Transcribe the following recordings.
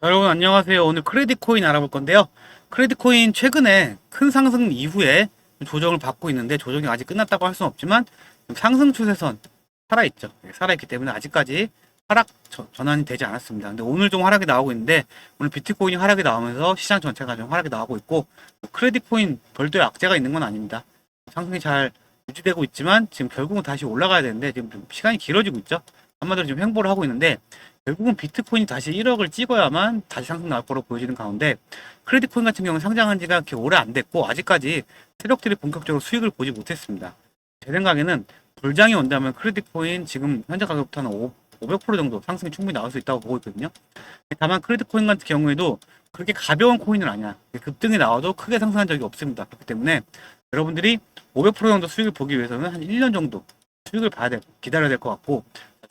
자, 여러분 안녕하세요. 오늘 크레딧 코인 알아볼 건데요. 크레딧 코인 최근에 큰 상승 이후에 조정을 받고 있는데 조정이 아직 끝났다고 할 수는 없지만 상승 추세선 살아있죠. 예, 살아있기 때문에 아직까지 하락 저- 전환이 되지 않았습니다. 근데 오늘 좀 하락이 나오고 있는데 오늘 비트코인이 하락이 나오면서 시장 전체가 좀 하락이 나오고 있고 크레딧 코인 별도의 악재가 있는 건 아닙니다. 상승이 잘 유지되고 있지만 지금 결국은 다시 올라가야 되는데 지금 좀 시간이 길어지고 있죠. 한마디로 지금 횡보를 하고 있는데 결국은 비트코인이 다시 1억을 찍어야만 다시 상승 나올 거로 보여지는 가운데 크레딧 코인 같은 경우는 상장한 지가 그렇게 오래 안 됐고 아직까지 세력들이 본격적으로 수익을 보지 못했습니다. 제 생각에는 불장이 온다면 크레딧 코인 지금 현재 가격부터 한 5, 500% 정도 상승이 충분히 나올 수 있다고 보고 있거든요. 다만 크레딧 코인 같은 경우에도 그렇게 가벼운 코인은 아니야. 급등이 나와도 크게 상승한 적이 없습니다. 그렇기 때문에 여러분들이 500% 정도 수익을 보기 위해서는 한 1년 정도 수익을 봐야 돼, 기다려야 될 것 같고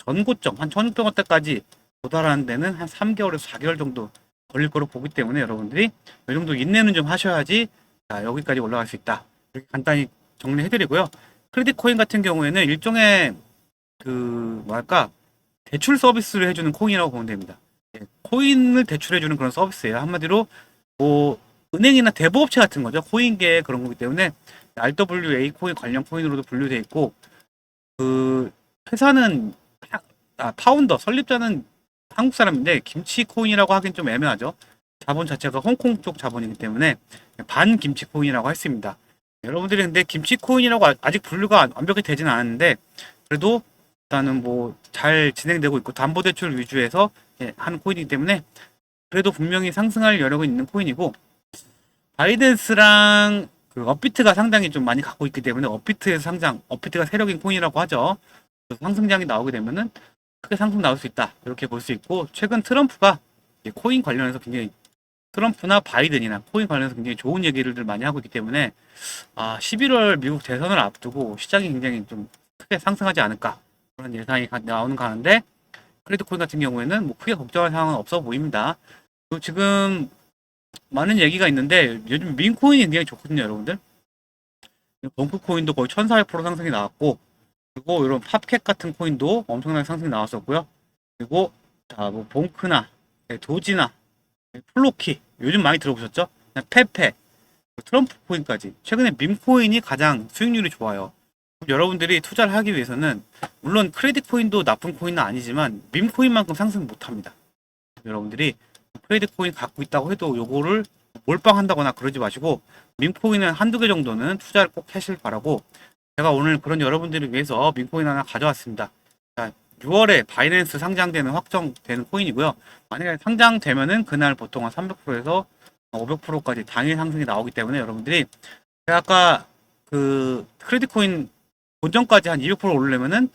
전고점 한 1600원대까지 도달하는 데는 한 3개월에서 4개월 정도 걸릴 거로 보기 때문에 여러분들이 이 정도 인내는 좀 하셔야지 자, 여기까지 올라갈 수 있다. 이렇게 간단히 정리해드리고요. 크레딧 코인 같은 경우에는 일종의 그 뭐랄까 대출 서비스를 해주는 코인이라고 보면 됩니다. 예, 코인을 대출해주는 그런 서비스예요. 한마디로 뭐 은행이나 대부업체 같은 거죠. 코인계 그런 거기 때문에 RWA 코인 관련 코인으로도 분류돼 있고 그 회사는 하- 아, 파운더 설립자는 한국 사람인데 김치 코인이라고 하긴 좀 애매하죠. 자본 자체가 홍콩 쪽 자본이기 때문에 반 김치 코인이라고 했습니다. 여러분들이 근데 김치 코인이라고 아- 아직 분류가 완벽히 되지는 않았는데 그래도 일단은 뭐 잘 진행되고 있고 담보 대출 위주에서 예, 하는 코인이기 때문에 그래도 분명히 상승할 여력은 있는 코인이고 바이든스랑 그 업비트가 상당히 좀 많이 갖고 있기 때문에 업비트에서 상장, 업비트가 세력인 코인이라고 하죠. 상승장이 나오게 되면은 크게 상승 나올 수 있다. 이렇게 볼 수 있고 최근 트럼프가 코인 관련해서 굉장히 트럼프나 바이든이나 코인 관련해서 굉장히 좋은 얘기를 많이 하고 있기 때문에 아 11월 미국 대선을 앞두고 시장이 굉장히 좀 크게 상승하지 않을까 그런 예상이 가- 나오는 가는데 크레딧 코인 같은 경우에는 뭐 크게 걱정할 상황은 없어 보입니다. 그리고 지금 많은 얘기가 있는데 요즘 민 코인이 굉장히 좋거든요, 여러분들. 벙크 코인도 거의 1,400% 상승이 나왔고 그리고 이런 팝캣 같은 코인도 엄청나게 상승이 나왔었고요. 그리고 자, 뭐 봉크나 네, 도지나 네, 플로키 요즘 많이 들어보셨죠? 페페 트럼프 코인까지 최근에 민 코인이 가장 수익률이 좋아요. 여러분들이 투자를 하기 위해서는 물론 크레딧 코인도 나쁜 코인은 아니지만 민 코인만큼 상승 못 합니다. 여러분들이 크레딧 코인 갖고 있다고 해도 요거를 몰빵한다거나 그러지 마시고 민코인은 한두 개 정도는 투자를 꼭 하실 바라고 제가 오늘 그런 여러분들을 위해서 민코인 하나 가져왔습니다. 자, 6월에 바이낸스 상장되는 확정되는 코인이고요. 만약에 상장되면은 그날 보통 한 300%에서 500%까지 당일 상승이 나오기 때문에 여러분들이 제가 아까 그 크레딧 코인 본전까지 한 200% 오르려면은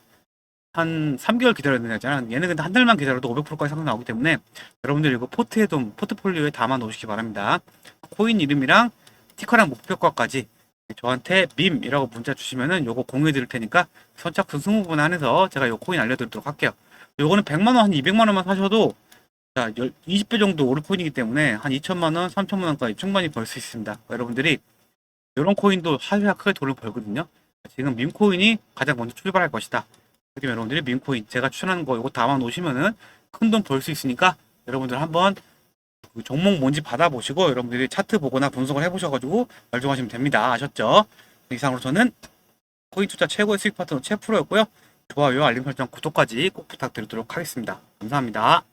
한 3개월 기다려야 되잖아. 얘는 근데 한 달만 기다려도 500%까지 상승 나오기 때문에 여러분들 이거 포트에 좀 포트폴리오에 담아 놓으시기 바랍니다. 코인 이름이랑 티커랑 목표가까지 저한테 밈이라고 문자 주시면은 요거 공유해 드릴 테니까 선착순 20분 한해서 제가 요 코인 알려드리도록 할게요. 요거는 100만 원, 한 200만 원만 사셔도 자, 20배 정도 오를 코인이기 때문에 한 2천만 원, 3천만 원까지 충분히 벌 수 있습니다. 여러분들이 이런 코인도 하루에 크게 돈을 벌거든요. 지금 밈 코인이 가장 먼저 출발할 것이다. 그렇게 여러분들이 밈 코인 제가 추천하는 거 이거 담아 놓으시면은 큰 돈 벌 수 있으니까 여러분들 한번 그 종목 뭔지 받아보시고 여러분들이 차트 보거나 분석을 해보셔가지고 결정하시면 됩니다. 아셨죠? 이상으로 저는 코인 투자 최고의 수익 파트너 최프로였고요. 좋아요, 알림 설정, 구독까지 꼭 부탁드리도록 하겠습니다. 감사합니다.